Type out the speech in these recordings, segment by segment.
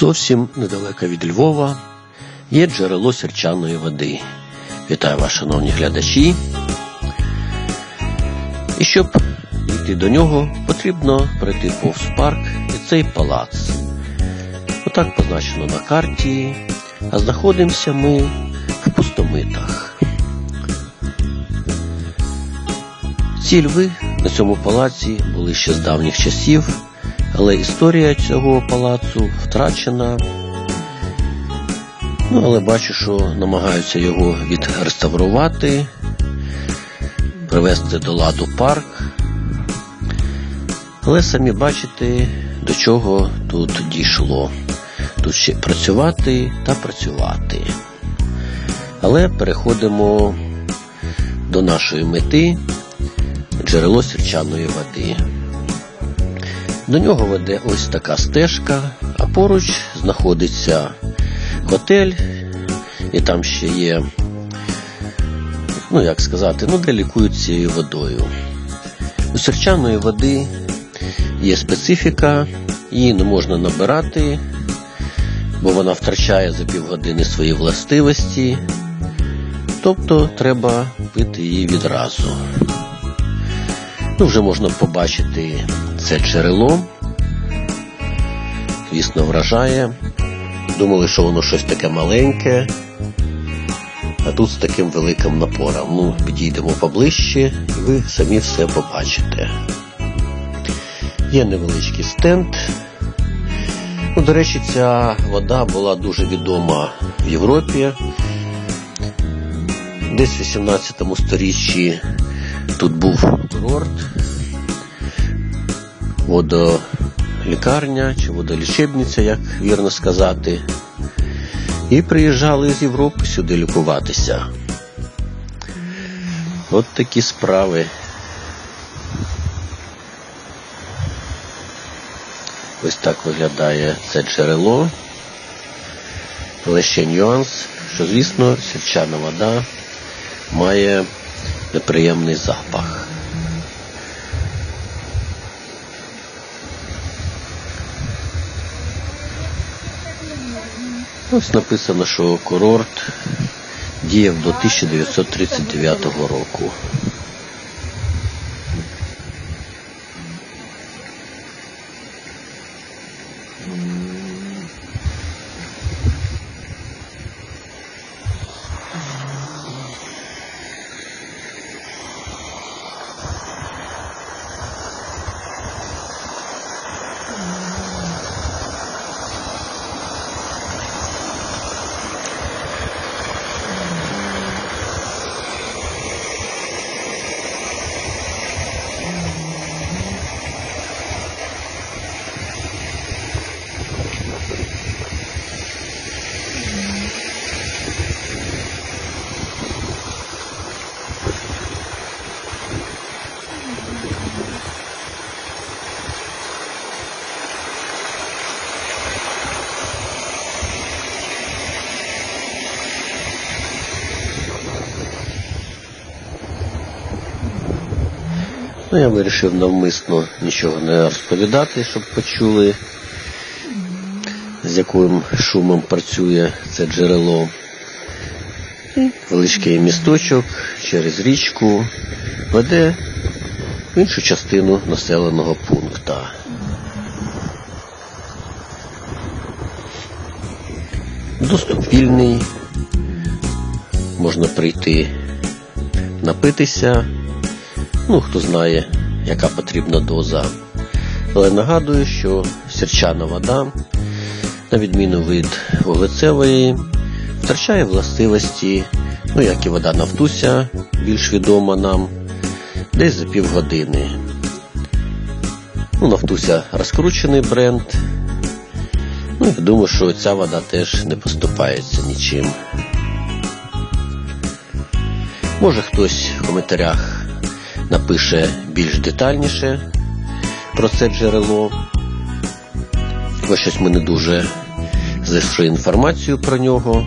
Зовсім недалеко від Львова є джерело сірчаної води. Вітаю вас, шановні глядачі. І щоб дійти до нього, потрібно пройти повз парк і цей палац. Отак позначено на карті, а знаходимося ми в пустомитах. Ці льви на цьому палаці були ще з давніх часів, але історія цього палацу втрачена. Ну, але бачу, що намагаються його відреставрувати, привести до ладу парк. Але самі бачите, до чого тут дійшло. Тут ще працювати та працювати. Але переходимо до нашої мети джерело сірчаної води. До нього веде ось така стежка, а поруч знаходиться готель, і там ще є, ну як сказати, ну де лікують цією водою. У сірчаної води є специфіка, її не можна набирати, бо вона втрачає за півгодини свої властивості, тобто треба пити її відразу. Ну, вже можна побачити це джерело. Звісно, вражає. Думали, що воно щось таке маленьке, а тут з таким великим напором. Ну, підійдемо поближче, і ви самі все побачите. Є невеличкий стенд. Ну, До речі, ця вода була дуже відома в Європі. Десь в 18 сторіччі тут був курорт, водолікарня чи водолічебниця, як вірно сказати. І приїжджали з Європи сюди лікуватися. От такі справи. Ось так виглядає це джерело. Але ще нюанс, що, звісно, сірчана вода має неприємний запах. Ось написано, що курорт діяв до 1939 року. Ну, я вирішив навмисно нічого не розповідати, щоб почули, з яким шумом працює це джерело. Величкий місточок через річку веде в іншу частину населеного пункту. Доступ вільний, можна прийти напитися. Ну, хто знає, яка потрібна доза. Але нагадую, що сірчана вода, на відміну від вуглецевої, втрачає властивості, ну як і вода Нафтуся, більш відома нам, десь за півгодини. Ну, Нафтуся розкручений бренд. Ну, я думаю, що ця вода теж не поступається нічим. Може хтось в коментарях напише більш детальніше про це джерело. Бо щось ми не дуже знайшли інформацію про нього.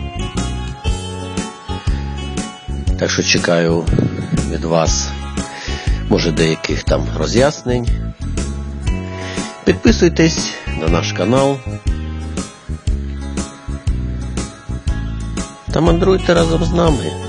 Так що чекаю від вас, може, деяких там роз'яснень. Підписуйтесь на наш канал та мандруйте разом з нами.